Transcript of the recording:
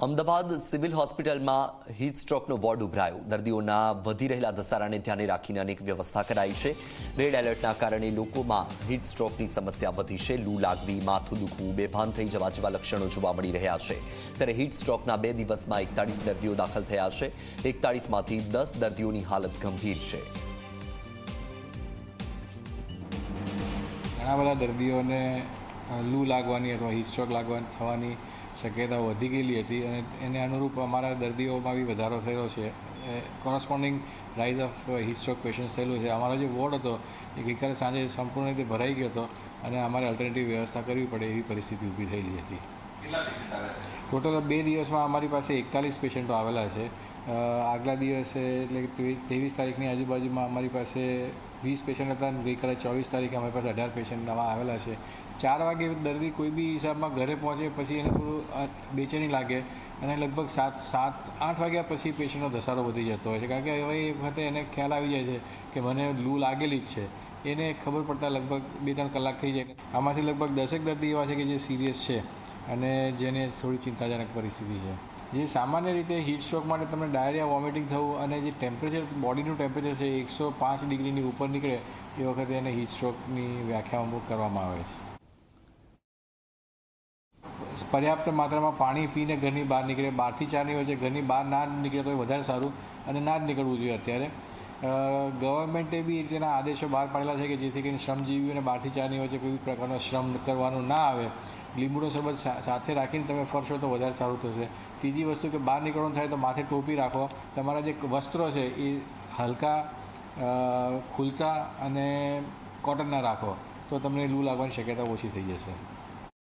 Ahmedabad civil હોસ્પિટલમાં heat સ્ટ્રોકનો ward ઉભરાયો. દર્દીઓના વધી રહેલા ધસારાને ધ્યાને રાખીને અનેક વ્યવસ્થા કરાઈ છે. રેડ એલર્ટના કારણે લોકોમાં હીટ સ્ટ્રોકની સમસ્યા વધી છે. લૂ લાગવી, માથું દુખવું, બેભાન થઈ જવા જેવા લક્ષણો જોવા મળી રહ્યા છે. ત્યારે હીટ સ્ટ્રોકના બે દિવસમાં એકતાળીસ દર્દીઓ દાખલ થયા છે. એકતાળીસમાંથી દસ દર્દીઓની હાલત ગંભીર છે. ઘણા બધા દર્દીઓને લૂ લાગવાની અથવા હિસ્ટ્રોક લાગવાની થવાની શક્યતા વધી ગયેલી હતી અને એને અનુરૂપ અમારા દર્દીઓમાં બી વધારો થયેલો છે. Corresponding rise of heatstroke patient થયેલું છે. અમારો જે વોર્ડ હતો એ ગઈકાલે સાંજે સંપૂર્ણ રીતે ભરાઈ ગયો હતો અને અમારે અલ્ટરનેટિવ વ્યવસ્થા કરવી પડે એવી પરિસ્થિતિ ઊભી થયેલી હતી. ટોટલ બે દિવસમાં અમારી પાસે એકતાલીસ પેશન્ટો આવેલા છે. આગલા દિવસે એટલે ત્રેવીસ તારીખની આજુબાજુમાં અમારી પાસે વીસ પેશન્ટ હતા અને ગઈકાલે ચોવીસ તારીખે અમારી પાસે અઢાર પેશન્ટ નવા આવેલા છે. ચાર વાગે દર્દી કોઈ બી હિસાબમાં ઘરે પહોંચે પછી એને થોડું બેચેની લાગે અને લગભગ સાત સાત, આઠ વાગ્યા પછી પેશન્ટનો ધસારો વધી જતો હોય છે. કારણ કે હવે એ વખતે એને ખ્યાલ આવી જાય છે કે મને લૂ લાગેલી જ છે. એને ખબર પડતા લગભગ બે, ત્રણ કલાક થઈ જાય. આમાંથી લગભગ દસેક દર્દી એવા છે કે જે સિરિયસ છે. અને જેને થોડી ચિંતાજનક પરિસ્થિતિ છે. જે સામાન્ય રીતે હીટ સ્ટ્રોક માટે તમને ડાયરિયા વોમિટિંગ થવું અને જે ટેમ્પરેચર બોડીનું ટેમ્પરેચર છે એકસો પાંચ ડિગ્રીની ઉપર નીકળે એ વખતે એને હીટ વ્યાખ્યા અમુક કરવામાં આવે છે. પર્યાપ્ત માત્રામાં પાણી પીને ઘરની બહાર નીકળે. બારથી ચારની વચ્ચે ઘરની બહાર ના નીકળે તો એ વધારે સારું અને ના જ નીકળવું જોઈએ અત્યારે. ગવર્મેન્ટે બી તેના આદેશો બહાર પાડેલા છે કે જેથી કરીને શ્રમજીવીઓને બારથી ચારની વચ્ચે કોઈ પ્રકારનો શ્રમ કરવાનું ના આવે. લીંબુનો શરબત સાથે રાખીને તમે ફરશો તો વધારે સારું થશે. ત્રીજી વસ્તુ કે બહાર નીકળવાનું થાય તો માથે ટોપી રાખો. તમારા જે વસ્ત્રો છે એ હલકા ખુલતા અને કોટનના રાખો તો તમને લૂ લાગવાની શક્યતા ઓછી થઈ જશે.